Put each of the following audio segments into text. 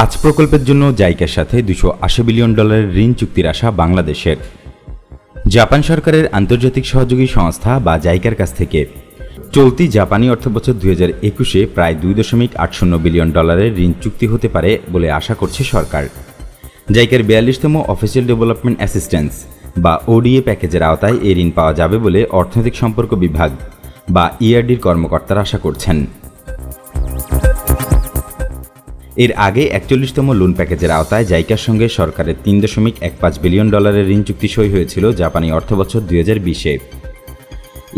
পাঁচ প্রকল্পের জন্য জাইকার সাথে দুশো আশি বিলিয়ন ডলারের ঋণ চুক্তির আশা বাংলাদেশের। জাপান সরকারের আন্তর্জাতিক সহযোগী সংস্থা বা জাইকার কাছ থেকে। চলতি জাপানি অর্থবছর দুই হাজার একুশে প্রায় দুই দশমিক আট শূন্য বিলিয়ন ডলারের ঋণ চুক্তি হতে পারে বলে আশা করছে সরকার। জাইকার বিয়াল্লিশতম অফিসিয়াল ডেভেলপমেন্ট অ্যাসিস্ট্যান্স বা ওডিএ প্যাকেজের আওতায় এই ঋণ পাওয়া যাবে বলে অর্থনৈতিক সম্পর্ক বিভাগ বা ইআরডির কর্মকর্তারা আশা করছেন। এর আগে একচল্লিশতম লোন প্যাকেজের আওতায় জাইকার সঙ্গে সরকারের তিন দশমিক এক পাঁচ বিলিয়ন ডলারের ঋণ চুক্তি সই হয়েছিল জাপানি অর্থবছর দুই হাজার বিশে।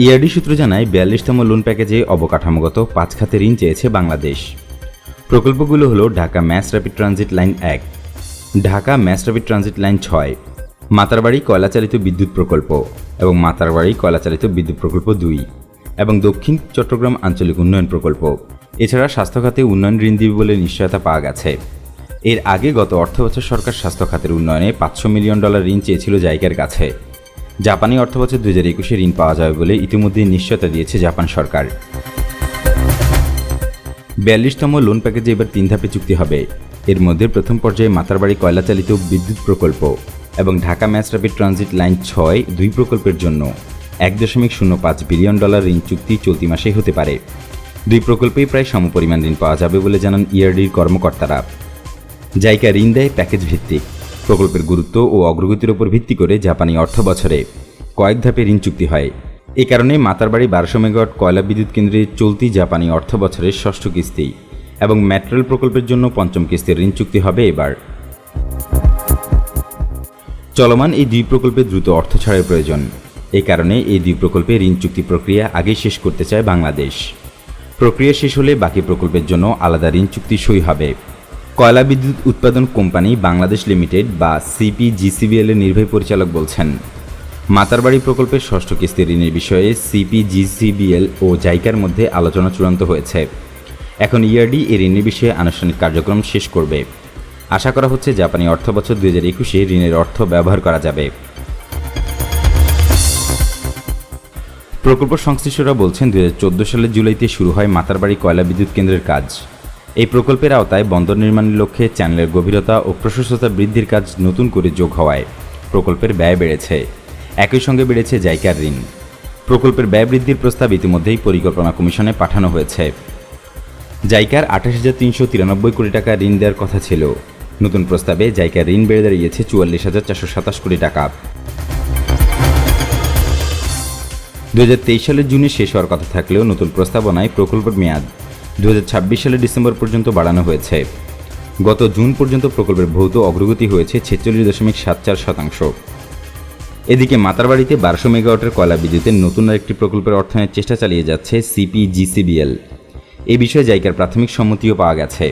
ইআরডি সূত্র জানায় বিয়াল্লিশতম লোন প্যাকেজে অবকাঠামোগত পাঁচ খাতে ঋণ চেয়েছে বাংলাদেশ। প্রকল্পগুলো হলো Dhaka mass rapid transit line এক, Dhaka mass rapid transit line ছয়, মাতারবাড়ি কয়লাচালিত বিদ্যুৎ প্রকল্প এবং মাতারবাড়ি কয়লাচালিত বিদ্যুৎ প্রকল্প দুই, এবং দক্ষিণ চট্টগ্রাম আঞ্চলিক উন্নয়ন প্রকল্প। এছাড়া স্বাস্থ্য খাতে উন্নয়ন ঋণ দিবে বলে নিশ্চয়তা পাওয়া গেছে। এর আগে গত অর্থবছর সরকার স্বাস্থ্য খাতের উন্নয়নে পাঁচশো মিলিয়ন ডলার ঋণ চেয়েছিল জায়গার কাছে। জাপানি অর্থবছর দুই হাজার একুশে ঋণ পাওয়া যাবে বলে ইতিমধ্যে নিশ্চয়তা দিয়েছে জাপান সরকার। বিয়াল্লিশতম লোন প্যাকেজে এবার তিন ধাপে চুক্তি হবে। এর মধ্যে প্রথম পর্যায়ে মাতারবাড়ি কয়লা চালিত বিদ্যুৎ প্রকল্প এবং Dhaka mass rapid transit line ছয় দুই প্রকল্পের জন্য এক দশমিক শূন্য পাঁচ বিলিয়ন ডলার ঋণ চুক্তি চলতি মাসেই হতে পারে। দুই প্রকল্পেই প্রায় সমপরিমাণ ঋণ পাওয়া যাবে বলে জানান ইআরডির কর্মকর্তারা। জাইকা ঋণ দেয় প্যাকেজ ভিত্তিক। প্রকল্পের গুরুত্ব ও অগ্রগতির উপর ভিত্তি করে জাপানি অর্থ বছরে কয়েক ধাপে ঋণ চুক্তি হয়। এ কারণে মাতারবাড়ি বারোশো মেগাওয়াট কয়লা বিদ্যুৎ কেন্দ্রে চলতি জাপানি অর্থ বছরের ষষ্ঠ কিস্তি এবং ম্যাট্রেল প্রকল্পের জন্য পঞ্চম কিস্তির ঋণ চুক্তি হবে এবার। চলমান এই দুই প্রকল্পে দ্রুত অর্থ ছাড়ের প্রয়োজন। এ কারণে এই দুই প্রকল্পে ঋণ চুক্তি প্রক্রিয়া আগে শেষ করতে চায় বাংলাদেশ। প্রক্রিয়া শেষ হলে বাকি প্রকল্পের জন্য আলাদা ঋণ চুক্তি সই হবে। কয়লা বিদ্যুৎ উৎপাদন কোম্পানি বাংলাদেশ লিমিটেড বা সিপিজিসিবিএল এর নির্বাহী পরিচালক বলছেন, মাতারবাড়ি প্রকল্পের ষষ্ঠ কিস্তি ঋণের বিষয়ে সিপিজিসিবিএল ও জাইকার মধ্যে আলোচনা চূড়ান্ত হয়েছে। এখন ইআরডি এ ঋণের বিষয়ে আনুষ্ঠানিক কার্যক্রম শেষ করবে। আশা করা হচ্ছে জাপানি অর্থ বছর দুই হাজার একুশে ঋণের অর্থ ব্যবহার করা যাবে। প্রকল্প সংশ্লিষ্টরা বলছেন দু হাজার চোদ্দ সালের জুলাইতে শুরু হয় মাতারবাড়ি কয়লা বিদ্যুৎ কেন্দ্রের কাজ। এই প্রকল্পের আওতায় বন্দর নির্মাণের লক্ষ্যে চ্যানেলের গভীরতা ও প্রশস্ততা বৃদ্ধির কাজ নতুন করে যোগ হওয়ায় প্রকল্পের ব্যয় বেড়েছে। একই সঙ্গে বেড়েছে জাইকার ঋণ। প্রকল্পের ব্যয় বৃদ্ধির প্রস্তাব ইতিমধ্যেই পরিকল্পনা কমিশনে পাঠানো হয়েছে। জাইকার আঠাশ হাজার তিনশো তিরানব্বই কোটি টাকা ঋণ দেওয়ার কথা ছিল। নতুন প্রস্তাবে জাইকার ঋণ বেড়ে দাঁড়িয়েছে চুয়াল্লিশ হাজার চারশো সাতাশ কোটি টাকা। দু হাজার তেইশ সালের জুনে শেষ হওয়ার কথা থাকলেও নতুন প্রস্তাবনায় প্রকল্পের মেয়াদ দু হাজার ছাব্বিশ সালের ডিসেম্বর পর্যন্ত বাড়ানো হয়েছে। গত জুন পর্যন্ত প্রকল্পের ভৌত অগ্রগতি হয়েছে ছেচল্লিশ দশমিক সাত চার শতাংশ। এদিকে মাতারবাড়িতে বারোশো মেগাওয়াটের কয়লা বিদ্যুতের নতুন আরেকটি প্রকল্পের অর্থায়নের চেষ্টা চালিয়ে যাচ্ছে সিপিজিসিবিএল। এ বিষয়ে জায়গার প্রাথমিক সম্মতিও পাওয়া গেছে।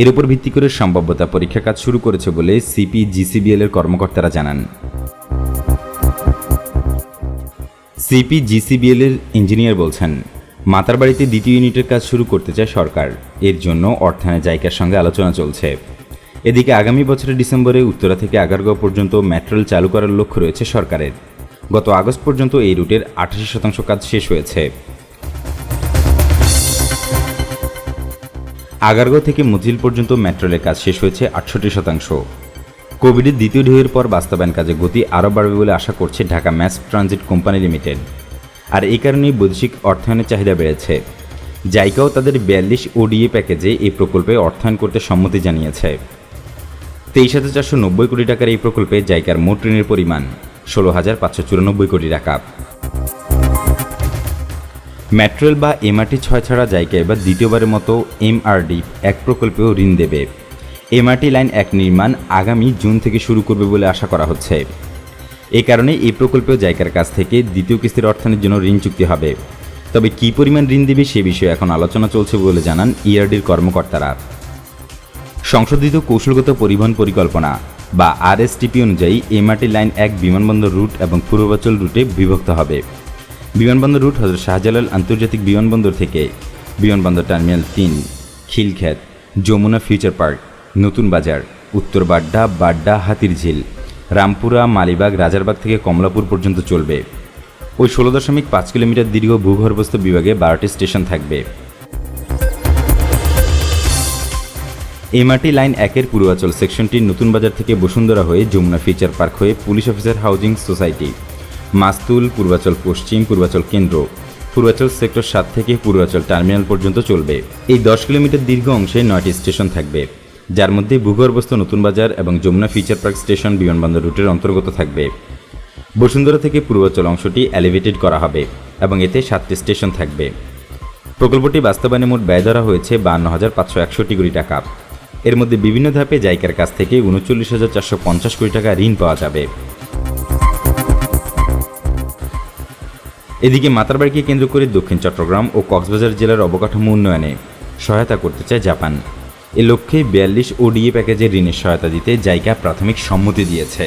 এর উপর ভিত্তি করে সম্ভাব্যতা পরীক্ষা কাজ শুরু করেছে বলে সিপিজিসিবিএল এর কর্মকর্তারা জানান। সিপিজিসিবিএল এর ইঞ্জিনিয়ার বলছেন মাতারবাড়িতে দ্বিতীয় ইউনিটের কাজ শুরু করতে চায় সরকার। এর জন্য অর্থায়নের জায়গার সঙ্গে আলোচনা চলছে। এদিকে আগামী বছরের ডিসেম্বরে উত্তরা থেকে আগারগাঁও পর্যন্ত মেট্রোল চালু করার লক্ষ্য রয়েছে সরকারের। গত আগস্ট পর্যন্ত এই রুটের আঠাশি শতাংশ কাজ শেষ হয়েছে। আগারগাঁও থেকে মজিল পর্যন্ত মেট্রোলের কাজ শেষ হয়েছে আটষট্টি শতাংশ। কোভিডের দ্বিতীয় ঢেউয়ের পর বাস্তবায়ন কাজে গতি আরও বাড়বে বলে আশা করছে Dhaka mass transit company limited. আর এই কারণেই বৈদেশিক অর্থায়নের চাহিদা বেড়েছে। জাইকাও তাদের বিয়াল্লিশ ওডিএ প্যাকেজে এই প্রকল্পে অর্থায়ন করতে সম্মতি জানিয়েছে। তেইশ হাজার চারশো নব্বই কোটি টাকার এই প্রকল্পে জাইকার মোট ঋণের পরিমাণ ষোলো হাজার পাঁচশো চুরানব্বই কোটি টাকা। ম্যাট্রেল বা এমআরটি ছয় ছাড়া জায়গায় বা দ্বিতীয়বারের মতো এমআরডি এক প্রকল্পেও ঋণ দেবে। এমআরটি লাইন এক নির্মাণ আগামী জুন থেকে শুরু করবে বলে আশা করা হচ্ছে। এ কারণে এই প্রকল্পেও জায়গার কাছ থেকে দ্বিতীয় কিস্তির অর্থায়নের জন্য ঋণ চুক্তি হবে। তবে কী পরিমাণ ঋণ দেবে সে বিষয়ে এখন আলোচনা চলছে বলে জানান ইআরডির কর্মকর্তারা। সংশোধিত কৌশলগত পরিবহন পরিকল্পনা বা আরএসটিপি অনুযায়ী এমআরটি লাইন এক বিমানবন্দর রুট এবং পূর্বাচল রুটে বিভক্ত হবে। বিমানবন্দর রুট হজরত শাহজালাল আন্তর্জাতিক বিমানবন্দর থেকে বিমানবন্দর টার্মিনাল তিন খিলখ্যাত যমুনা ফিউচার পার্ক নতুন বাজার উত্তর বাড্ডা বাড্ডা, হাতিরঝিল, রামপুরা, মালিবাগ, রাজারবাগ থেকে কমলাপুর পর্যন্ত চলবে। ওই ষোলো দশমিক পাঁচ কিলোমিটার দীর্ঘ ভূগর্ভস্থ বিভাগে বারোটি স্টেশন থাকবে। এমআরটি লাইন একের পূর্বাচল সেকশনটি নতুন বাজার থেকে বসুন্ধরা হয়ে যমুনা ফিচার পার্ক হয়ে police officer housing society. Mastul, Purbachal পশ্চিম, পূর্বাচল কেন্দ্র। পূর্বাচল সেক্টর সাত থেকে পূর্বাচল টার্মিনাল পর্যন্ত চলবে। এই দশ কিলোমিটার দীর্ঘ অংশে নয়টি স্টেশন থাকবে। যার মধ্যে ভূগর্ভস্থ নতুন বাজার এবং যমুনা ফিচার পার্ক স্টেশন বিমানবন্দর রুটের অন্তর্গত থাকবে। বসুন্ধরা থেকে পূর্বাচল অংশটি এলিভেটেড করা হবে এবং এতে সাতটি স্টেশন থাকবে। প্রকল্পটি বাস্তবায়নে মোট ব্যয় ধরা হয়েছে বান্ন হাজার পাঁচশো একষট্টি কোটি টাকা। এর মধ্যে বিভিন্ন ধাপে জাইকার কাছ থেকে উনচল্লিশ হাজার চারশো পঞ্চাশ কোটি টাকা ঋণ পাওয়া যাবে। এদিকে মাতারবাড়িকে কেন্দ্র করে দক্ষিণ চট্টগ্রাম ও কক্সবাজার জেলার অবকাঠামো উন্নয়নে সহায়তা করতে চায় জাপান। এ লক্ষ্যে বিয়াল্লিশ ওডিএ প্যাকেজের ঋণের সহায়তা দিতে জাইকা প্রাথমিক সম্মতি দিয়েছে।